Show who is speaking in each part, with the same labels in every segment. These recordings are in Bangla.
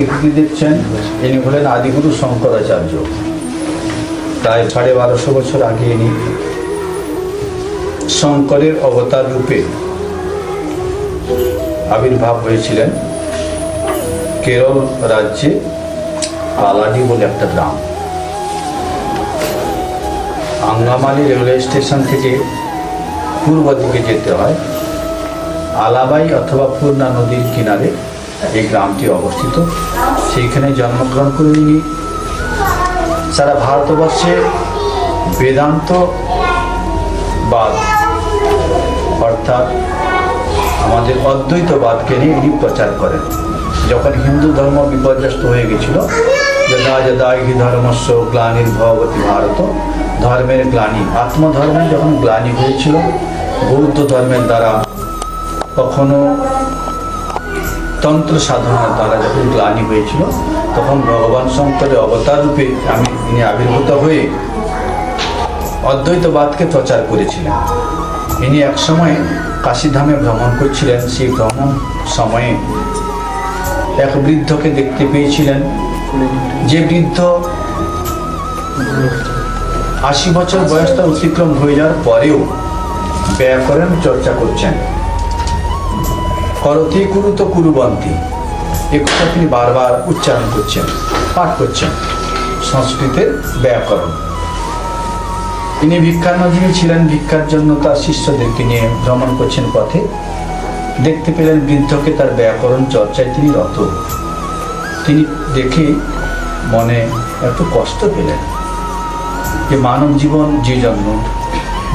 Speaker 1: ব্যক্তি দেখছেন ইনি হলেন আদিগুরু শঙ্করাচার্য। প্রায় সাড়ে বারোশো বছর আগে ইনি শঙ্করের অবতার রূপে আবির্ভাব হয়েছিলেন কেরল রাজ্যে আলাডি বলে একটা গ্রাম। আঙ্গামালি রেলওয়ে স্টেশন থেকে পূর্ব দিকে যেতে হয়, আলাবাই অথবা পূর্ণা নদীর কিনারে। এই গ্রামটি অবস্থিত। সেইখানে জন্মগ্রহণ করে সারা ভারতবর্ষে বেদান্ত বাদ, অর্থাৎ আমাদের অদ্বৈতবাদকে নিয়ে ইনি প্রচার করেন। যখন হিন্দু ধর্ম বিপর্যস্ত হয়ে গেছিল যদা যদা হি ধর্মস্ব গ্লানির ভগবতী ভারত, ধর্মের গ্লানি আত্মধর্মের যখন গ্লানি হয়েছিল, বৌদ্ধ ধর্মের দ্বারা কখনো তন্ত্র সাধনার দ্বারা যখন গ্লানি হয়েছিল, তখন ভগবান শঙ্করের অবতার রূপে আমি, তিনি আবির্ভূত হয়ে অদ্বৈতবাদকে প্রচার করেছিলেন। ইনি একসময় কাশীধামে ভ্রমণ করছিলেন, সেই ভ্রমণ সময়ে এক বৃদ্ধকে দেখতে পেয়েছিলেন। যে বৃদ্ধ আশি বছর বয়সটা অতিক্রম হয়ে যাওয়ার পরেও ব্যাকরণ চর্চা করছেন। করতি কুরু তো কুরুবন্তি। এ কথা তিনি বারবার উচ্চারণ করছেন, পাঠ করছেন। সংস্কৃতের ব্যাকরণ। তিনি ভিক্ষানজীবী ছিলেন, ভিক্ষার জন্য তার শিষ্যদেরকে নিয়ে ভ্রমণ করছেন পথে। দেখতে পেলেন বৃদ্ধকে তার ব্যাকরণ চর্চায় তিনি রত। তিনি দেখে মনে এত কষ্ট পেলেন যে মানব জীবন যে জন্ম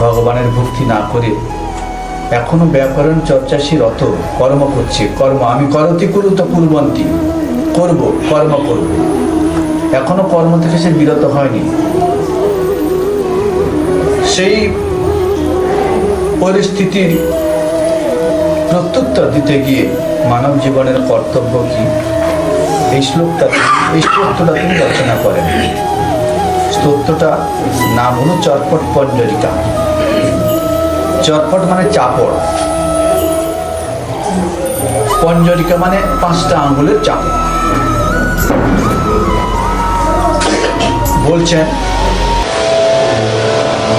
Speaker 1: ভগবানের ভক্তি না করে এখনও ব্যাকরণ চর্চা সে রত, কর্ম করছে, কর্ম, আমি করতি করু তো কুরবন্তি, করব, কর্ম করব। এখনও কর্ম থেকে সে বিরত হয়নি। সেই পরিস্থিতির প্রত্যুত্তর দিতে গিয়ে মানব জীবনের কর্তব্য কি? এই শ্লোকটা এই স্তোত্রটা তিনি রচনা করেন। স্তোত্রটা নাম হলো চটপট পঞ্জরিকা চটপট মানে চাপড়। পঞ্জরিকা মানে পাঁচটা আঙ্গুলের চাপ। বলছেন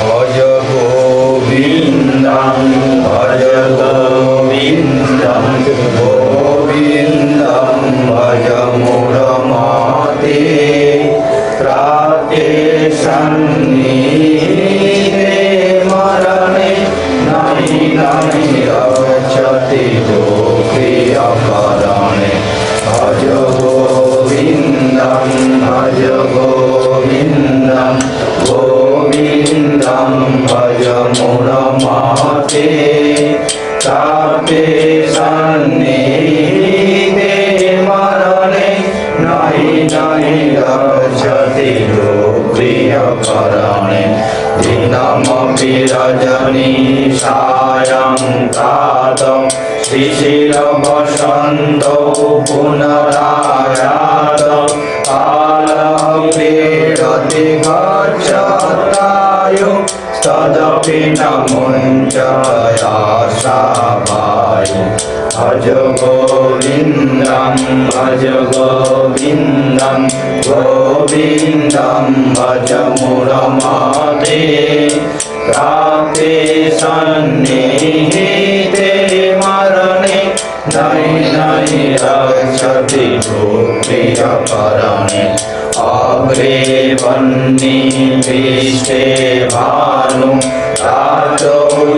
Speaker 1: ভজ গোবিন্দম ভজ গোবিন্দম মরণে নাই নাই রক্ষতি প্রিয় করণে দিনমপি রজনী সায়ং প্রাতঃ শিশির বসন্ত পুনরায়াত তদপি ন মুঞ্চয়াশাবায়ু ভজ গোবিন্দম ভজ গোবিন্দম গোবিন্দম, ভজ মুরমাতে। প্রাপ্তে সন্নিহিতে মরণে নাই নাই রক্ষতি প্রিয় করণে অগ্রে বন্নি পৃষ্ঠে ভানু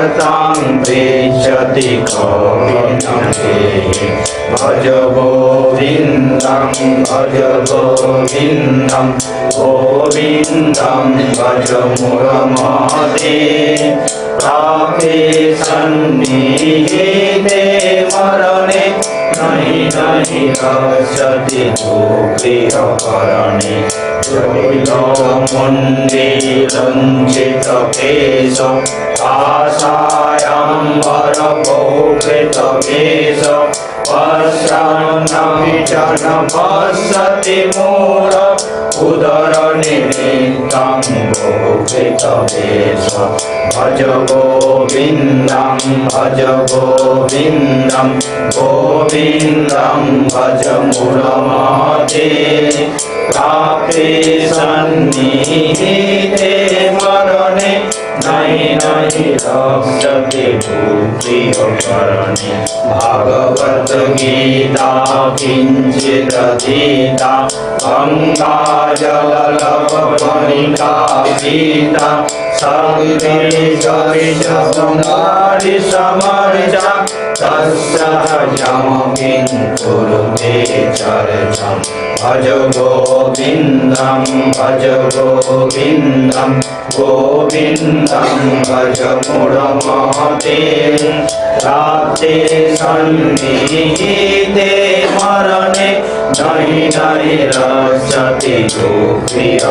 Speaker 1: বার্তাং পৃচ্ছতি কবিন ভজ গোবিন্দম ভজ গোবিন্দম গোবিন্দম ভজ মুরমদে প্রাপে সন্নিহিতে মরণে নহি নহি রসতি প্রিয় করণে জৈল মন্দিরঞ্চিত কেশ আশায়াম্বর পৌকৃত কেশ পশ্চান্নপি জন পশ্যতি মূঢ় উদর নিমিত্তং পৌকৃত কেশ ভজ গোবিন্দম ভজ গোবিন্দম গোবিন্দম ভজ মুরমতে প্রাপ্তে সন্নিহিতে মরণে নাই নাই রক্ষতে প্রিয় করণে ভাগবত গীতা কিঞ্চিত গীতা গঙ্গা জল লব কণিকা চর্চম ভজ গোবিন্দম ভজ গোবিন্দম গোবিন্দম ভজ মুড়মতে রাতে সন্নিহিতে মরণে নহি নহি রসতি প্রিয়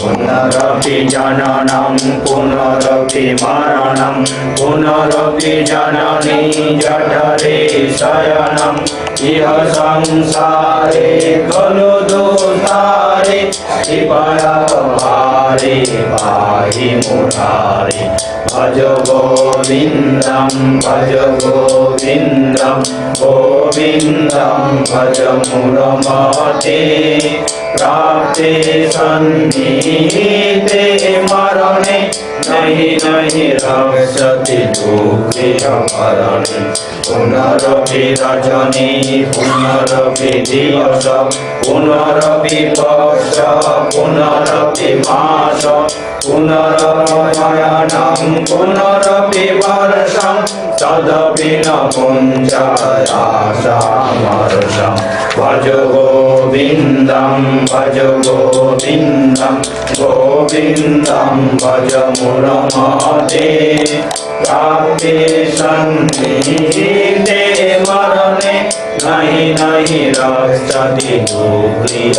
Speaker 1: পুনরপি জননম পুনরপি মরণম পুনরপি জননী জঠরে শয়নম ইহ সংসারে খলু দুস্তারে কৃপয়া ভারে বাহি মুরারে ভজ গোবিন্দম ভজ গোবিন্দম গোবিন্দম ভজ মুরমতে প্রাপ্তে সন্নিহিতে মরণে নহি নহি রক্ষতি দুঃখিত করণে পুনরপি রজনী পুনরপি দিবস পুনরপি পক্ষ পুনরপি মাস পুনরপয়নম পুনরপি বর্ষম তদপি ন পুঞ্জায়াসামর্ষম ভজ গোবিন্দম ভজ গোবিন্দম গোবিন্দম ভজ মুরমতে প্রাপ্তে সন্নিহিতে মরণে নহি নহি রক্ষতি দুঃখিত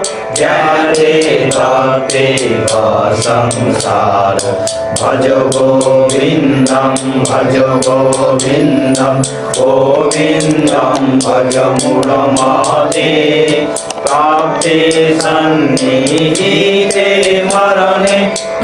Speaker 1: संसार भज गोविन्दं भज गोविन्दं गोविन्दं भज मुडमाते प्राप्ते सन्निहिते मरणे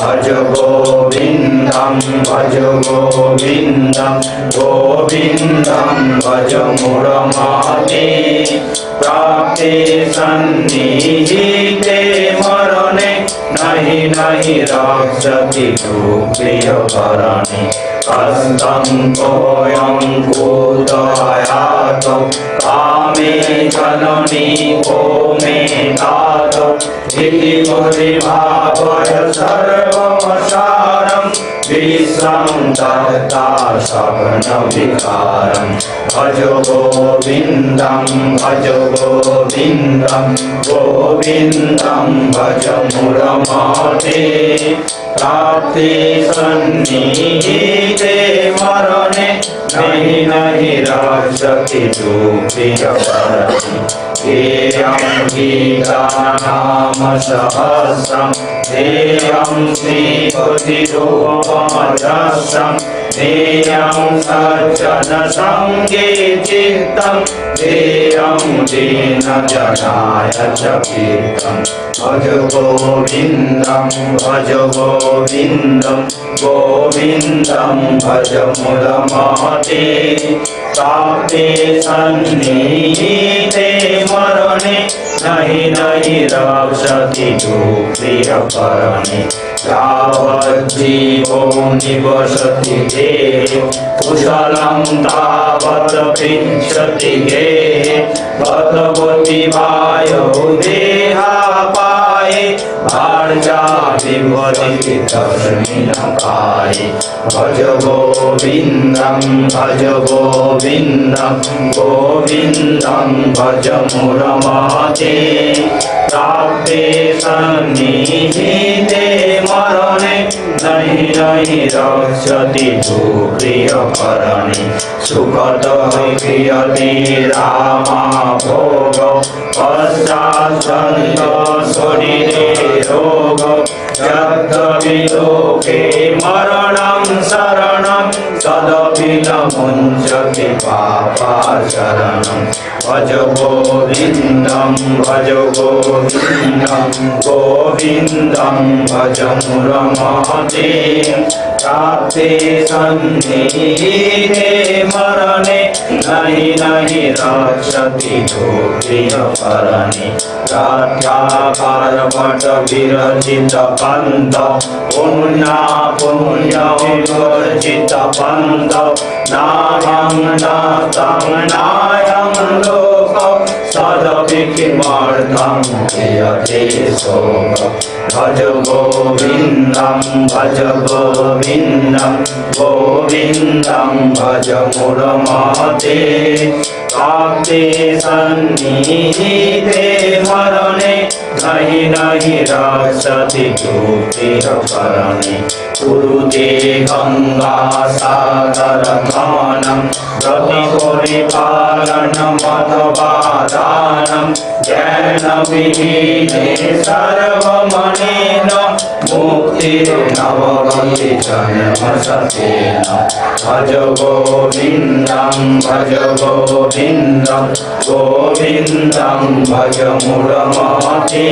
Speaker 1: भज गोविन्दं भज गोविन्दं गोविन्दं भज मुरमाते प्राप्ते सन्निहिते मरणे नहि नहि रक्षति तु प्रियकरणे कस्तं कोऽयं कूतयात कामे जननी को मे तात इति मुनिभावय सपनविकारं भज गोविन्दं भज गोविन्दं गोविन्दं भज मुरमाते प्राप्ते सन्निहिते मरणे नहि नहि रक्षति तु श्रियं गीतानामसहस्रम् ध्येयं श्रीपतिरूपमजस्रं ध्येयं सज्जनसङ्गे चित्तं ध्येयं दीनजनाय च कीर्तं भज गोविन्दं भज गोविन्दं गोविन्दं भज मुरमाते प्राप्ते सन्निहिते मरणे नहि नहि रक्षति तु तावज्जीवो निवसति कुशलं तावत् पृच्छति भगवति জীবনে ধর্মিণ পাই ভজ গোবিন্দম ভজ গোবিন্দম গোবিন্দম ভজ মুরমাতে প্রাপ্তে সন্নিহিতে মরণে নৈ নৈ রসতি তু প্রিয় করণে সুগত ক্রিয়তে রামা ভোগ পশ্চাৎ শরীরে রোগ लोके मरणं शरणं तदपि न मुञ्चति पापाचरणं भज गोविन्दं भज गोविन्दं गोविन्दं भज मुरमते प्राप्ते सन्निहिते मरणे नहि नहि रक्षति तु प्रियकरणे राध्याकारपट विरचित पन्थ पुण्या पुण्य विवर्जित पन्थ नाहं नातं नायं लोक सदपि किमर्थं क्रियते शोक भज गोविन्दं भज गोविन्दं गोविन्दं भज मुरमते আপনি সন্নিহিতে মরণে নাহি নাহি রাজসতি দুঃখের কারণে কুরুতে গঙ্গা সাগর গমনম ব্রতি করে পালন মতবাদানম জ্ঞান বিহীনে সর্বমন मुक्तिर्नवगति जन्मसतेन भज गोविन्दं भज गोविन्दं गोविन्दं भज मुरमते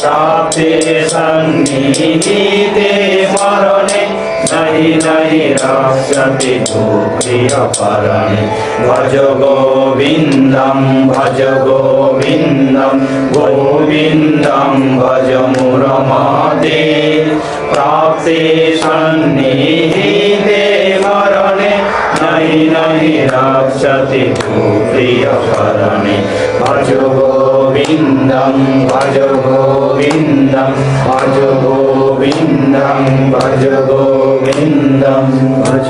Speaker 1: प्राप्ते सन्निहिते मरणे नहि नहि रक्षति तु प्रियकरणे भज गोविन्दं भज गोविन्दं गोविन्दं भज মধ্যে প্রাপ্তে সন্নিধি দেবরণে নাই নাই রাজতে প্রিয় করণে ভজ গোবিন্দম ভজ গোবিন্দম ভজ গোবিন্দম ভজ গোবিন্দম ভজ